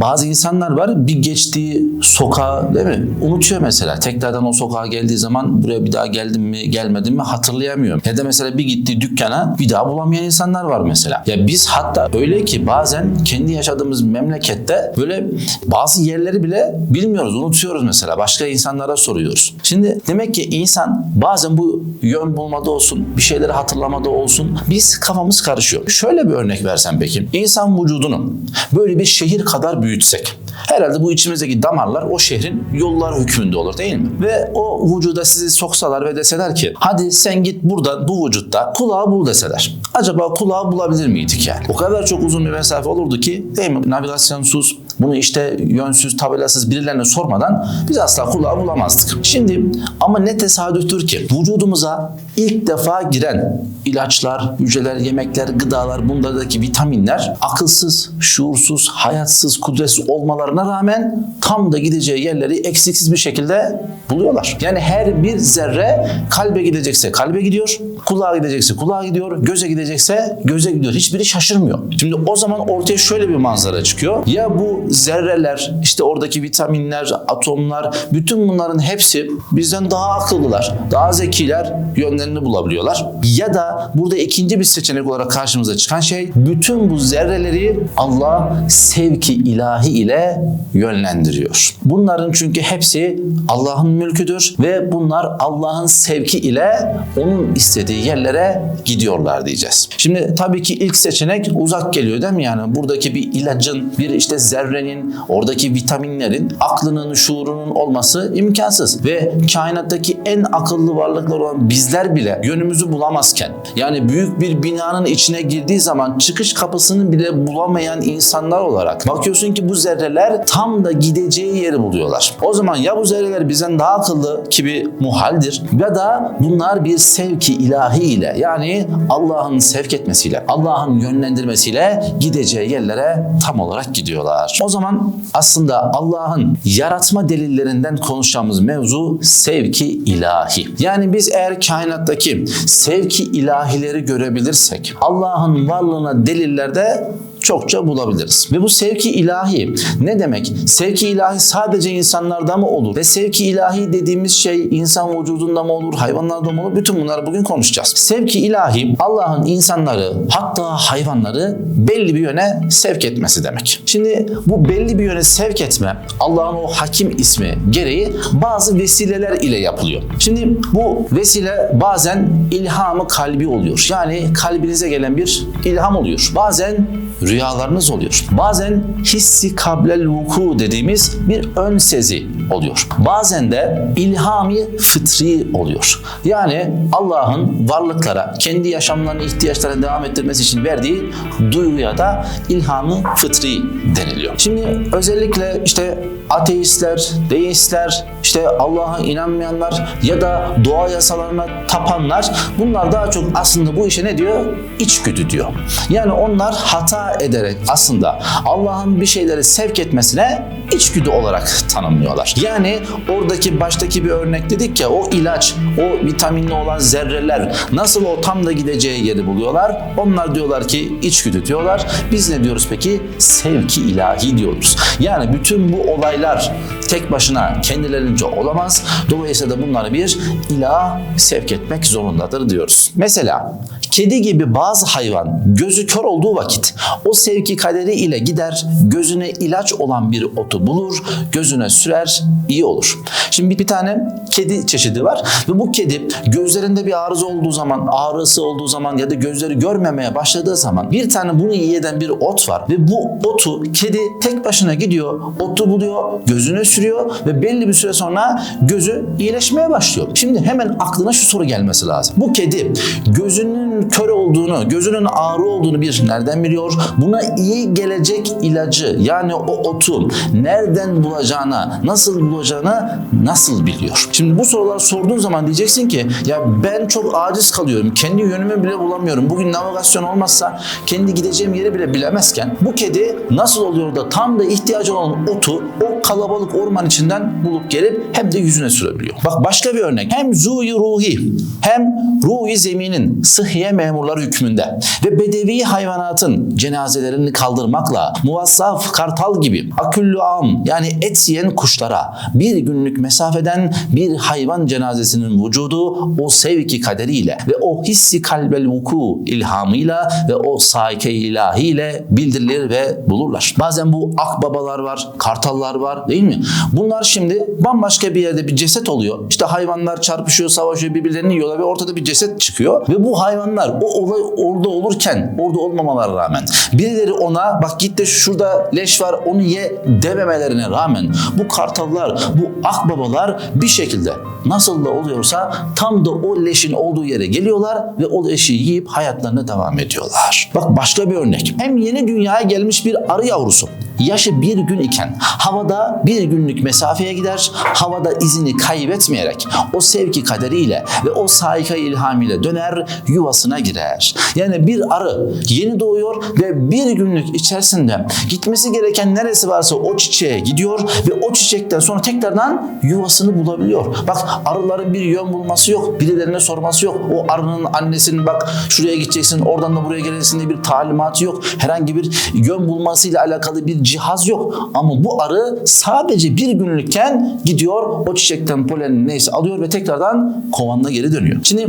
bazı insanlar var bir geçtiği sokağı değil mi? Unutuyor mesela. Tekrardan o sokağa geldiği zaman buraya bir daha geldim mi gelmedim mi hatırlayamıyorum. Ya da mesela bir gittiği dükkana bir daha bulamayan insanlar var mesela. Ya biz hatta öyle ki bazen kendi yaşadığımız memlekette böyle bazı yerleri bile bilmiyoruz, unutuyoruz mesela. Başka insanlara soruyoruz. Şimdi demek ki insan bazen bu yön bulmada olsun, bir şeyleri hatırlamada olsun biz kafamız karışıyor. Şöyle bir örnek versem peki. İnsan vücudunu böyle bir şehir kadar büyütsek herhalde bu içimizdeki damarlar o şehrin yolları hükmünde olur değil mi? Ve o vücuda sizi soksalar ve deseler ki hadi sen git burada bu vücutta kulağı bul deseler. Acaba kulağı bulabilir miydik yani? O kadar çok uzun bir mesafe olurdu ki değil mi? Navigasyonsuz, bunu işte yönsüz, tabelasız birilerine sormadan biz asla kulağı bulamazdık. Şimdi ama ne tesadüftür ki vücudumuza ilk defa giren ilaçlar, hücreler, yemekler, gıdalar, bunlardaki vitaminler akılsız, şuursuz, hayatsız, kudretsiz olmalarına rağmen tam da gideceği yerleri eksiksiz bir şekilde buluyorlar. Yani her bir zerre kalbe gidecekse kalbe gidiyor, kulağa gidecekse kulağa gidiyor, göze gidecekse göze gidiyor. Hiçbiri şaşırmıyor. Şimdi o zaman ortaya şöyle bir manzara çıkıyor. Ya bu zerreler, işte oradaki vitaminler, atomlar, bütün bunların hepsi bizden daha akıllılar, daha zekiler yönlerini bulabiliyorlar. Ya da burada ikinci bir seçenek olarak karşımıza çıkan şey bütün bu zerreleri Allah sevki ilahi ile yönlendiriyor. Bunların çünkü hepsi Allah'ın mülküdür ve bunlar Allah'ın sevki ile onun istediği yerlere gidiyorlar diyeceğiz. Şimdi tabii ki ilk seçenek uzak geliyor değil mi? Yani buradaki bir ilacın, bir işte zerrenin, oradaki vitaminlerin aklının, şuurunun olması imkansız. Ve kainattaki en akıllı varlıklar olan bizler bile yönümüzü bulamazken yani büyük bir binanın içine girdiği zaman çıkış kapısını bile bulamayan insanlar olarak bakıyorsun ki bu zerreler tam da gideceği yeri buluyorlar. O zaman ya bu zerreler bizden daha akıllı ki bir muhaldir ya da bunlar bir sevki ilahi ile yani Allah'ın sevk etmesiyle, Allah'ın yönlendirmesiyle gideceği yerlere tam olarak gidiyorlar. O zaman aslında Allah'ın yaratma delillerinden konuşacağımız mevzu sevki ilahi. Yani biz eğer kainattaki sevki ilahileri görebilirsek Allah'ın varlığına delillerde çokça bulabiliriz. Ve bu sevki ilahi ne demek? Sevki ilahi sadece insanlarda mı olur? Ve sevki ilahi dediğimiz şey insan vücudunda mı olur, hayvanlarda mı olur? Bütün bunları bugün konuşacağız. Sevki ilahi Allah'ın insanları hatta hayvanları belli bir yöne sevk etmesi demek. Şimdi bu belli bir yöne sevk etme Allah'ın o hakim ismi gereği bazı vesileler ile yapılıyor. Şimdi bu vesile bazen ilhamı kalbi oluyor. Yani kalbinize gelen bir ilham oluyor. Bazen rüyalarınız oluyor. Bazen hissi kablel vuku dediğimiz bir ön sezi oluyor. Bazen de ilhami fıtri oluyor. Yani Allah'ın varlıklara kendi yaşamlarını ihtiyaçlarını devam ettirmesi için verdiği duyguya da ilhamı fıtri deniliyor. Şimdi özellikle işte ateistler, deistler, işte Allah'a inanmayanlar ya da doğa yasalarına tapanlar bunlar daha çok aslında bu işe ne diyor? İçgüdü diyor. Yani onlar hata ederek aslında Allah'ın bir şeyleri sevk etmesine içgüdü olarak tanımlıyorlar. Yani oradaki baştaki bir örnek dedik ya o ilaç, o vitaminli olan zerreler nasıl o tam da gideceği yeri buluyorlar? Onlar diyorlar ki içgüdü diyorlar. Biz ne diyoruz peki? Sevki ilahi diyoruz. Yani bütün bu olaylar tek başına kendilerince olamaz. Dolayısıyla da bunları bir ilah sevk etmek zorundadır diyoruz. Mesela kedi gibi bazı hayvan gözü kör olduğu vakit o sevki kaderi ile gider gözüne ilaç olan bir otu bulur, gözüne sürer, iyi olur. Şimdi bir tane kedi çeşidi var ve bu kedi gözlerinde bir arıza olduğu zaman, ağrısı olduğu zaman ya da gözleri görmemeye başladığı zaman bir tane bunu iyi eden bir ot var ve bu otu kedi tek başına gidiyor, otu buluyor, gözüne sürüyor ve belli bir süre sonra gözü iyileşmeye başlıyor. Şimdi hemen aklına şu soru gelmesi lazım. Bu kedi gözünün kör olduğunu, gözünün ağrı olduğunu bir nereden biliyor? Buna iyi gelecek ilacı yani o otu nereden bulacağına, nasıl bulacağını nasıl biliyor? Şimdi bu soruları sorduğun zaman diyeceksin ki ya ben çok aciz kalıyorum. Kendi yönümü bile bulamıyorum. Bugün navigasyon olmazsa kendi gideceğim yeri bile bilemezken bu kedi nasıl oluyor da tam da ihtiyacı olan otu o kalabalık orman içinden bulup gelip hem de yüzüne sürebiliyor. Bak başka bir örnek. Hem zuyu ruhi hem ruhi zeminin sıhhiye memurları hükmünde ve bedevi hayvanatın cenazelerini kaldırmakla muvassaf kartal gibi aküllü am yani et yiyen kuşlara bir günlük mesafeden bir hayvan cenazesinin vücudu o sevki kaderiyle ve o hissi kalbel vuku ilhamıyla ve o saike ilahiyle bildirilir ve bulurlar. Bazen bu akbabalar var, kartallar var değil mi? Bunlar şimdi bambaşka bir yerde bir ceset oluyor. İşte hayvanlar çarpışıyor, savaşıyor, birbirlerini yiyorlar ve ortada bir ceset çıkıyor. Ve bu hayvanlar o olay orada olurken, orada olmamalara rağmen birileri ona bak git de şurada leş var onu ye dememelerine rağmen bu kartallar, bu akbabalar bir şekilde nasıl da oluyorsa tam da o leşin olduğu yere geliyorlar ve o leşi yiyip hayatlarına devam ediyorlar. Bak başka bir örnek. Hem yeni dünyaya gelmiş bir arı yavrusu yaşı bir gün iken havada bir günlük mesafeye gider, havada izini kaybetmeyerek o sevki kaderiyle ve o saika ilhamiyle döner yuvasına girer. Yani bir arı yeni doğuyor ve bir günlük içerisinde gitmesi gereken neresi varsa o çiçeğe gidiyor ve o çiçekten sonra tekrardan yuvasını bulabiliyor. Bak arıların bir yön bulması yok, birilerine sorması yok. O arının annesinin bak şuraya gideceksin, oradan da buraya geleceksin diye bir talimatı yok. Herhangi bir yön bulmasıyla alakalı bir cihaz yok. Ama bu arı sadece bir günlükken gidiyor o çiçekten polen neyse alıyor ve tekrardan kovanına geri dönüyor. Şimdi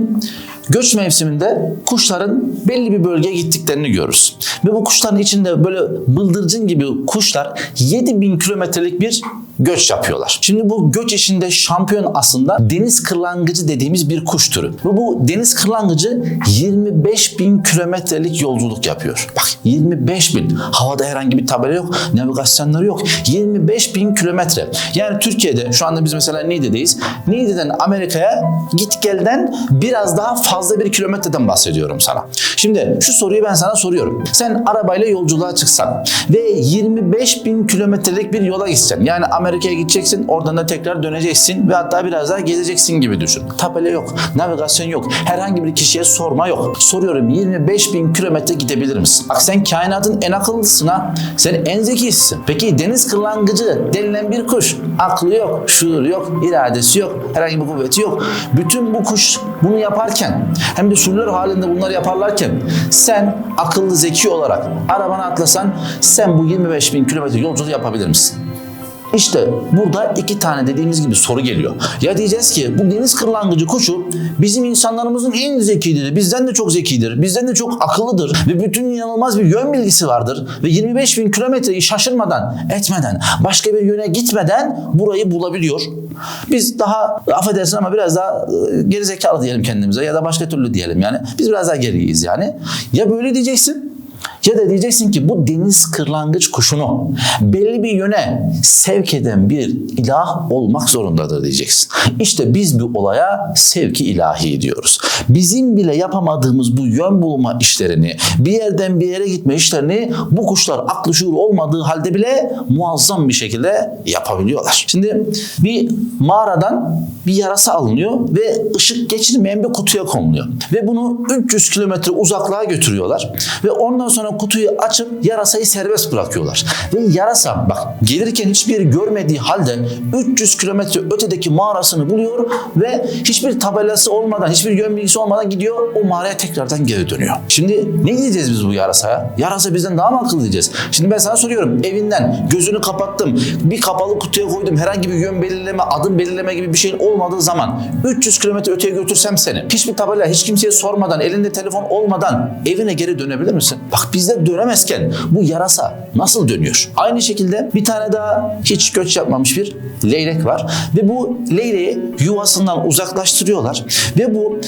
göç mevsiminde kuşların belli bir bölgeye gittiklerini görürüz. Ve bu kuşların içinde böyle bıldırcın gibi kuşlar 7000 kilometrelik bir göç yapıyorlar. Şimdi bu göç işinde şampiyon aslında deniz kırlangıcı dediğimiz bir kuş türü. Ve bu deniz kırlangıcı 25 bin kilometrelik yolculuk yapıyor. Bak 25 bin. Havada herhangi bir tabela yok, navigasyonları yok. 25 bin kilometre. Yani Türkiye'de şu anda biz mesela Niğde'deyiz. Niğde'den Amerika'ya git gelden biraz daha fazla bir kilometreden bahsediyorum sana. Şimdi şu soruyu ben sana soruyorum. Sen arabayla yolculuğa çıksan ve 25 bin kilometrelik bir yola gitsen yani Amerika'ya gideceksin oradan da tekrar döneceksin ve hatta biraz daha gezeceksin gibi düşün. Tabela yok, navigasyon yok, herhangi bir kişiye sorma yok. Soruyorum 25 bin kilometre gidebilir misin? Bak sen kainatın en akıllısın ha. Sen en zekisisin. Peki deniz kırlangıcı denilen bir kuş. Aklı yok, şuuru yok, iradesi yok, herhangi bir kuvveti yok. Bütün bu kuş bunu yaparken hem de sürüler halinde bunları yaparlarken sen akıllı zeki olarak arabana atlasan sen bu 25 bin kilometre yolculuğu yapabilir misin? İşte burada iki tane dediğimiz gibi soru geliyor. Ya diyeceğiz ki bu deniz kırlangıcı kuşu bizim insanlarımızın en zekidir. Bizden de çok zekidir. Bizden de çok akıllıdır. Ve bütün inanılmaz bir yön bilgisi vardır. Ve 25 bin kilometreyi şaşırmadan, etmeden, başka bir yöne gitmeden burayı bulabiliyor. Biz daha affedersin ama biraz daha e, gerizekalı diyelim kendimize ya da başka türlü diyelim yani. Biz biraz daha geriyiz yani. Ya böyle diyeceksin ya da diyeceksin ki bu deniz kırlangıç kuşunu belli bir yöne sevk eden bir ilah olmak zorundadır diyeceksin. İşte biz bu olaya sevki ilahi diyoruz. Bizim bile yapamadığımız bu yön bulma işlerini, bir yerden bir yere gitme işlerini bu kuşlar aklı şuur olmadığı halde bile muazzam bir şekilde yapabiliyorlar. Şimdi bir mağaradan bir yarasa alınıyor ve ışık geçirmeyen bir kutuya konuluyor. Ve bunu 300 kilometre uzaklığa götürüyorlar. Ve ondan sonra kutuyu açıp yarasayı serbest bırakıyorlar. Ve yarasa bak gelirken hiçbir yeri görmediği halde 300 kilometre ötedeki mağarasını buluyor ve hiçbir tabelası olmadan, hiçbir yön bilgisi olmadan gidiyor o mağaraya tekrardan geri dönüyor. Şimdi ne diyeceğiz biz bu yarasaya? Yarasa bizden daha mı akıllı diyeceğiz? Şimdi ben sana soruyorum evinden gözünü kapattım, bir kapalı kutuya koydum, herhangi bir yön belirleme, adım belirleme gibi bir şeyin olmadığı zaman 300 kilometre öteye götürsem seni, hiçbir tabela, hiç kimseye sormadan, elinde telefon olmadan evine geri dönebilir misin? Bak bizde dönemezken bu yarasa nasıl dönüyor? Aynı şekilde bir tane daha hiç göç yapmamış bir leylek var ve bu leyleği yuvasından uzaklaştırıyorlar ve bu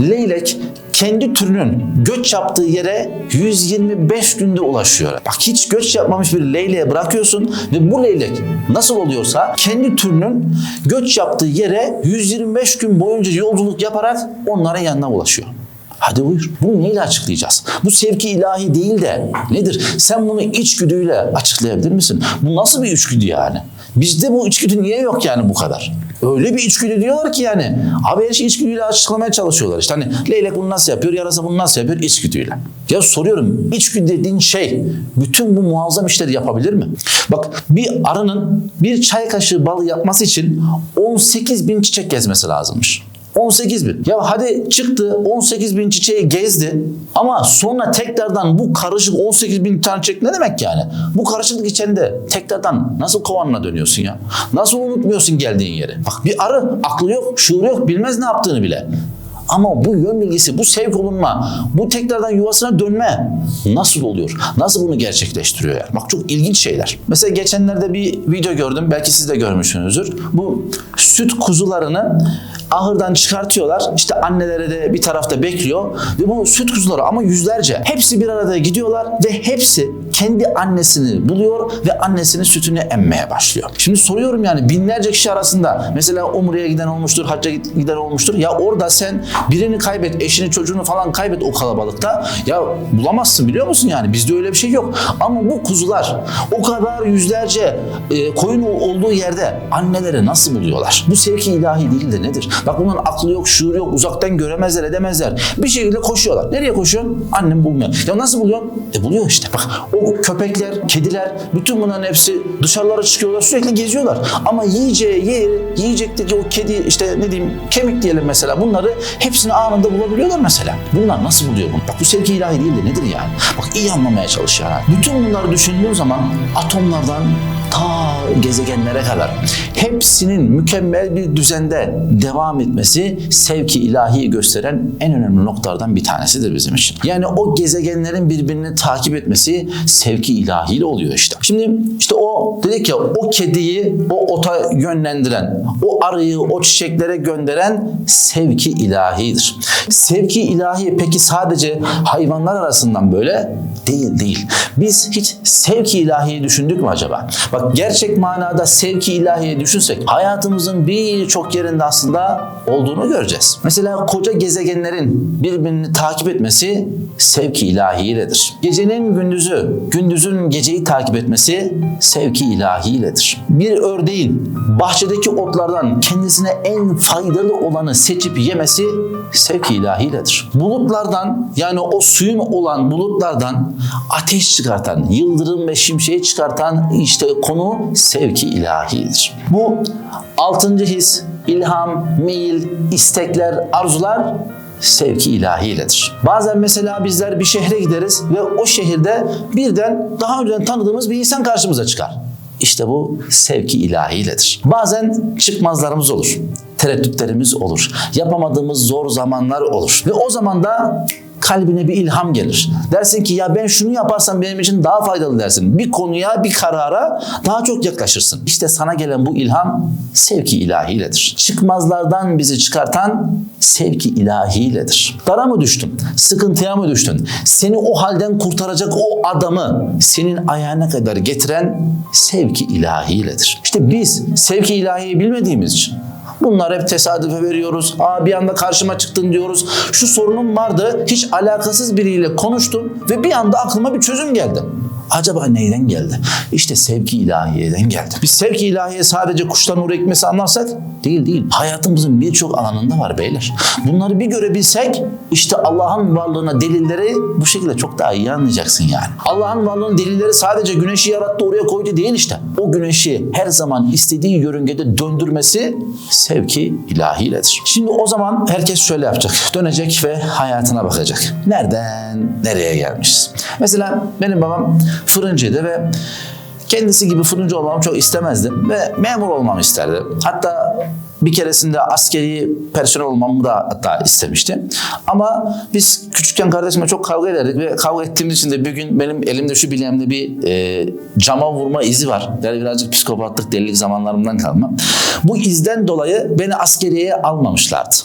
leylek kendi türünün göç yaptığı yere 125 günde ulaşıyor. Bak hiç göç yapmamış bir leyleğe bırakıyorsun ve bu leylek nasıl oluyorsa kendi türünün göç yaptığı yere 125 gün boyunca yolculuk yaparak onların yanına ulaşıyor. Hadi buyur. Bunu neyle açıklayacağız? Bu sevki ilahi değil de nedir? Sen bunu içgüdüyle açıklayabilir misin? Bu nasıl bir içgüdü yani? Bizde bu içgüdü niye yok yani bu kadar? Öyle bir içgüdü diyorlar ki yani. Abi her şeyi içgüdüyle açıklamaya çalışıyorlar. İşte hani leylek bunu nasıl yapıyor, yarasa bunu nasıl yapıyor? İçgüdüyle. Ya soruyorum içgüdü dediğin şey bütün bu muazzam işleri yapabilir mi? Bak bir arının bir çay kaşığı balı yapması için 18 bin çiçek gezmesi lazımmış. 18 bin. Ya hadi çıktı 18 bin çiçeği gezdi ama sonra tekrardan bu karışık 18 bin tane çiçek ne demek yani? Bu karışıklık içinde tekrardan nasıl kovanına dönüyorsun ya? Nasıl unutmuyorsun geldiğin yeri? Bak bir arı aklı yok, şuuru yok, bilmez ne yaptığını bile. Ama bu yön bilgisi, bu sevk olunma, bu tekrardan yuvasına dönme nasıl oluyor? Nasıl bunu gerçekleştiriyor yani? Bak çok ilginç şeyler. Mesela geçenlerde bir video gördüm. Belki siz de görmüşsünüzdür. Bu süt kuzularını ahırdan çıkartıyorlar. İşte anneleri de bir tarafta bekliyor. Ve bu süt kuzuları ama yüzlerce. Hepsi bir arada gidiyorlar ve hepsi kendi annesini buluyor ve annesinin sütünü emmeye başlıyor. Şimdi soruyorum yani binlerce kişi arasında mesela Umre'ye giden olmuştur, hacca giden olmuştur. Ya orada sen birini kaybet, eşini çocuğunu falan kaybet o kalabalıkta. Ya bulamazsın biliyor musun yani? Bizde öyle bir şey yok. Ama bu kuzular o kadar yüzlerce e, koyun olduğu yerde anneleri nasıl buluyorlar? Bu sevki ilahi değil de nedir? Bak bunların aklı yok, şuuru yok, uzaktan göremezler, edemezler. Bir şekilde koşuyorlar. Nereye koşuyorsun? Annem bulmuyor. Ya nasıl buluyorsun? E buluyor işte. Bak o köpekler, kediler, bütün bunların hepsi dışarılara çıkıyorlar, sürekli geziyorlar. Ama yiyeceği yeri, yiyecekteki o kedi işte ne diyeyim kemik diyelim mesela bunları hepsini anında bulabiliyorlar mesela. Bunlar nasıl buluyor bunu? Bak bu sevki ilahi değil de nedir yani? Bak iyi anlamaya çalış yani. Bütün bunları düşündüğün zaman atomlardan ta gezegenlere kadar hepsinin mükemmel bir düzende devam etmesi sevki ilahi gösteren en önemli noktalardan bir tanesidir bizim için. Yani o gezegenlerin birbirini takip etmesi sevki ilahiyle oluyor işte. Şimdi işte o dedik ya o kediyi o ota yönlendiren, o arıyı o çiçeklere gönderen sevki ilahidir. Sevki ilahi peki sadece hayvanlar arasından böyle değil değil. Biz hiç sevki ilahiyi düşündük mü acaba? Bak gerçek manada sevki ilahiyi düşünsek hayatımızın birçok yerinde aslında olduğunu göreceğiz. Mesela koca gezegenlerin birbirini takip etmesi sevki ilahiyledir. Gecenin gündüzü, gündüzün geceyi takip etmesi sevki ilahiyledir. Bir ördeğin bahçedeki otlardan kendisine en faydalı olanı seçip yemesi sevki ilahiyledir. Bulutlardan yani o suyun olan bulutlardan ateş çıkartan, yıldırım ve şimşeği çıkartan işte konu sevki ilahidir. Bu altıncı his, ilham, meyil, istekler, arzular sevki ilahiyledir. Bazen mesela bizler bir şehre gideriz ve o şehirde birden daha önceden tanıdığımız bir insan karşımıza çıkar. İşte bu sevki ilahiyledir. Bazen çıkmazlarımız olur. Tereddütlerimiz olur. Yapamadığımız zor zamanlar olur. Ve o zaman da kalbine bir ilham gelir. Dersin ki ya ben şunu yaparsam benim için daha faydalı dersin. Bir konuya, bir karara daha çok yaklaşırsın. İşte sana gelen bu ilham sevki ilahiyledir. Çıkmazlardan bizi çıkartan sevki ilahiyledir. Dara mı düştün? Sıkıntıya mı düştün? Seni o halden kurtaracak o adamı senin ayağına kadar getiren sevki ilahiyledir. İşte biz sevki ilahiyi bilmediğimiz için Bunlar hep tesadüfe veriyoruz. Aa bir anda karşıma çıktın diyoruz. Şu sorunum vardı. Hiç alakasız biriyle konuştum ve bir anda aklıma bir çözüm geldi. Acaba neyden geldi? İşte sevki ilahiyeden geldi. Biz sevki ilahiye sadece kuştan nur ekmesi anlarsak değil değil. Hayatımızın birçok alanında var beyler. Bunları bir görebilsek işte Allah'ın varlığına delilleri bu şekilde çok daha iyi anlayacaksın yani. Allah'ın varlığının delilleri sadece güneşi yarattı oraya koydu değil işte. O güneşi her zaman istediği yörüngede döndürmesi sevki ilahiyledir. Şimdi o zaman herkes şöyle yapacak. Dönecek ve hayatına bakacak. Nereden nereye gelmişiz? Mesela benim babam fırıncıydı ve kendisi gibi fırıncı olmamı çok istemezdim ve memur olmamı isterdi. Hatta bir keresinde askeri personel olmamı da hatta istemişti. Ama biz küçükken kardeşimle çok kavga ederdik ve kavga ettiğimiz için de bir gün benim elimde şu bileğimde bir e, cama vurma izi var. Yani birazcık psikopatlık delilik zamanlarımdan kalma. Bu izden dolayı beni askeriyeye almamışlardı.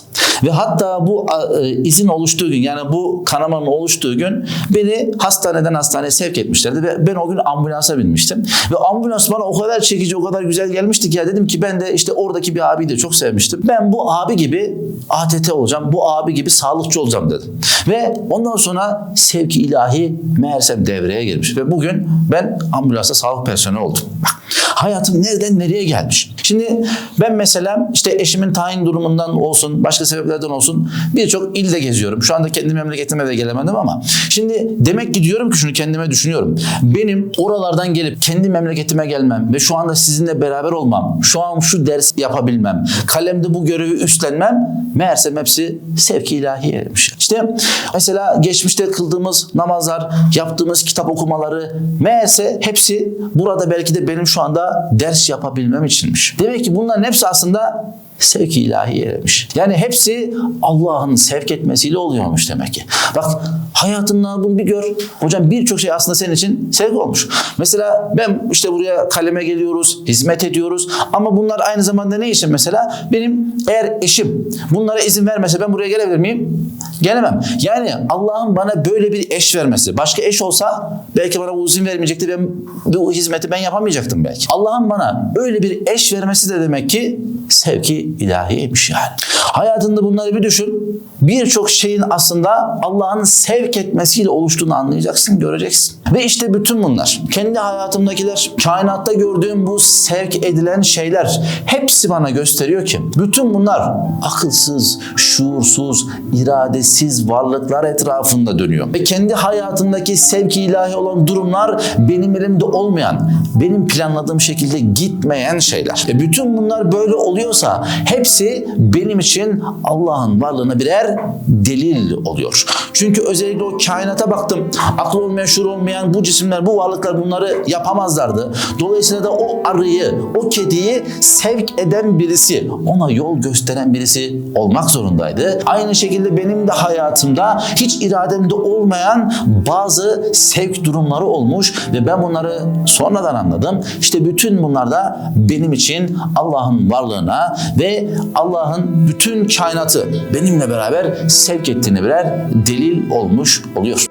Ve hatta bu e, izin oluştuğu gün yani bu kanamanın oluştuğu gün beni hastaneden hastaneye sevk etmişlerdi ve ben o gün ambulansa binmiştim. Ve ambulans bana o kadar çekici, o kadar güzel gelmişti ki ya dedim ki ben de işte oradaki bir abiyi de çok sevmiştim. Ben bu abi gibi ATT olacağım, bu abi gibi sağlıkçı olacağım dedim. Ve ondan sonra sevki ilahi meğersem devreye girmiş. Ve bugün ben ambulansta sağlık personeli oldum. Bak hayatım nereden nereye gelmiş. Şimdi ben mesela işte eşimin tayin durumundan olsun, başka sebeplerden olsun birçok ilde geziyorum. Şu anda kendi memleketime de gelemedim ama şimdi demek ki diyorum ki şunu kendime düşünüyorum. Benim oralardan gelip kendi memleketime gelmem ve şu anda sizinle beraber olmam, şu an şu dersi yapabilmem, kalemde bu görevi üstlenmem meğersem hepsi sevki ilahiyeymiş. İşte mesela geçmişte kıldığımız namazlar, yaptığımız kitap okumaları meğerse hepsi burada belki de benim şu anda ders yapabilmem içinmiş. Demek ki bunların hepsi aslında sevki ilahiyeymiş. Yani hepsi Allah'ın sevk etmesiyle oluyormuş demek ki. Bak hayatından bunu bir gör. Hocam birçok şey aslında senin için sevk olmuş. Mesela ben işte buraya kaleme geliyoruz, hizmet ediyoruz ama bunlar aynı zamanda ne için mesela? Benim eğer eşim bunlara izin vermese ben buraya gelebilir miyim? Gelemem. Yani Allah'ın bana böyle bir eş vermesi. Başka eş olsa belki bana bu izin vermeyecekti. Ben bu hizmeti ben yapamayacaktım belki. Allah'ın bana öyle bir eş vermesi de demek ki sevki ilahiymiş yani. Hayatında bunları bir düşün. Birçok şeyin aslında Allah'ın sevk etmesiyle oluştuğunu anlayacaksın, göreceksin. Ve işte bütün bunlar, kendi hayatımdakiler, kainatta gördüğüm bu sevk edilen şeyler hepsi bana gösteriyor ki bütün bunlar akılsız, şuursuz, iradesiz varlıklar etrafında dönüyor. Ve kendi hayatındaki sevki ilahi olan durumlar benim elimde olmayan, benim planladığım şekilde gitmeyen şeyler. E bütün bunlar böyle oluyorsa hepsi benim için Allah'ın varlığına birer delil oluyor. Çünkü özellikle o kainata baktım. Akıl olmayan, şuur olmayan bu cisimler, bu varlıklar bunları yapamazlardı. Dolayısıyla da o arıyı, o kediyi sevk eden birisi, ona yol gösteren birisi olmak zorundaydı. Aynı şekilde benim de hayatımda hiç irademde olmayan bazı sevk durumları olmuş ve ben bunları sonradan anladım. İşte bütün bunlar da benim için Allah'ın varlığına ve Allah'ın bütün kainatı benimle beraber sevk ettiğine birer delil olmuş oluyor.